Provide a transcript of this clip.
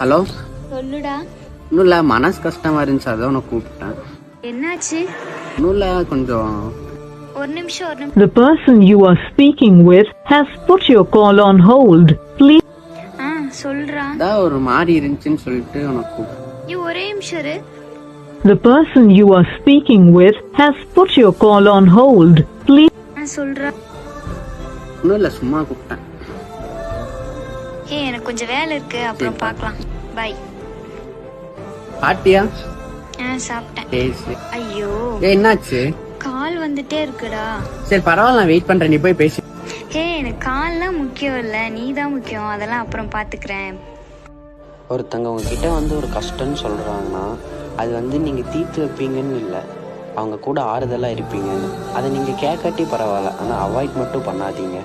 Hello சொல்லுடா இன்னும் இல்லை மனசு கஷ்டமா இருந்துச்சு அதான் உனக்கு கூப்பிட்டேன் என்னாச்சு இன்னும் இல்லை கொஞ்சம் ஒரு நிமிஷம் ஒரு நிமிஷம் The person you are speaking with has put your call on hold. Please ஆ சொல்றா அதான் ஒரு மாதிரி இருந்துச்சுன்னு சொல்லிட்டு உனக்கு கூப்பிட்டேன் நீ ஒரே நிமிஷம் இரு The person you are speaking with has put your call on hold. Please ஆ சொல்றா இன்னும் இல்லை சும்மா கூப்பிட்டேன் ஏ எனக்கு கொஞ்சம் வேலை இருக்கு. அப்புறம் பார்க்கலாம். பை பாட்டியா? ஆ சாப்பிட்டேன். ஐயோ. ஏய் என்னாச்சு? கால் வந்துட்டே இருக்குடா. சரி பரவாயில்ல நான் வெயிட் பண்றேன். நீ போய் பேசி. ஹே எனக்கு கால்லாம் முக்கியம் இல்லை. நீ தான் முக்கியம். அதெல்லாம் அப்புறம் பார்த்துக்கிறேன். ஒருத்தங்க உங்ககிட்ட வந்து ஒரு கஷ்டம்னு சொல்றாங்கன்னா அது வந்து நீங்க தீர்த்து வைப்பீங்கன்னு இல்லை. அவங்க கூட ஆறுதலா இருப்பீங்கன்னு. அதை நீங்க கேட்காட்டி பரவாயில்ல. ஆனா அவாய்ட் மட்டும் பண்ணாதீங்க.